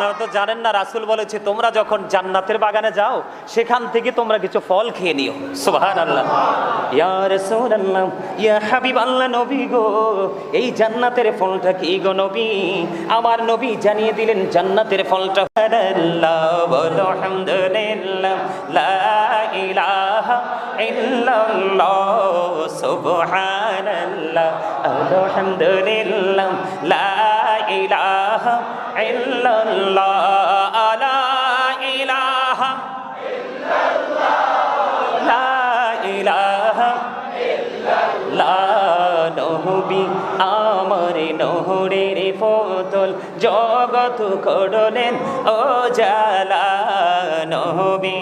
আপনারা তো জানেন না, রাসুল বলেছে, তোমরা যখন জান্নাতের বাগানে যাও, সেখান থেকে তোমরা কিছু ফল খেয়ে নিও। ইয়া রাসূলুল্লাহ, ইয়া গো, এই জান্নাতের ফলটা কি গো নবী? আমার নবী জানিয়ে দিলেন, জান্নাতের ফলটা আল্লাহ আলহামদুলিল্লাহ, লা ইলাহা ইল্লাল্লাহ, লা ইলাহা লা ইলাহা নহবি নহরের ফতল জগত করলেন ও জালা নহবি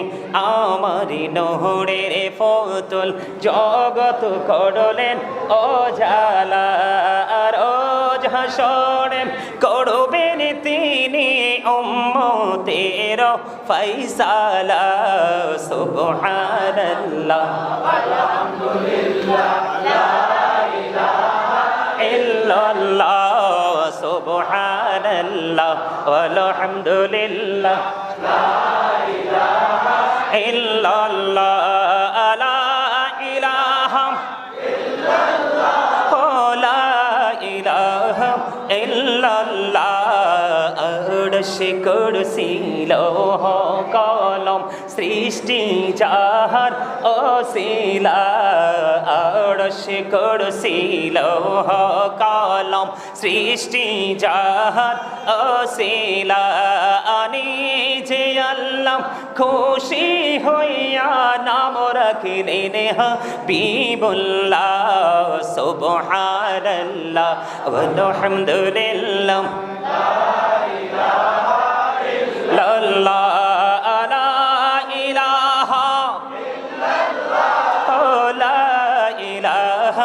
নহরের ফতল জগত করলেন ও জালা আর ও হাসরেন তিনি উম্মতের ফৈসালা সুবহানাল্লাহ। ইল্লাল্লাহ সুবহানাল্লাহ আলহামদুলিল্লাহ ইল্লাল্লাহ লা ইলাহা। ও লা ইলাহা ইল্লাল্লাহ। আরশ কুরসি কলম সৃষ্টি যাহার ও শিলা আরশ কুরসি লৌহ কলম সৃষ্টি যাহার ও শিলা আনি যে আল্লাহ খুশি হইয়া নাম রাখিলেন হাবিবুল্লাহ, সুবহানাল্লাহ আলহামদুলিল্লাহ।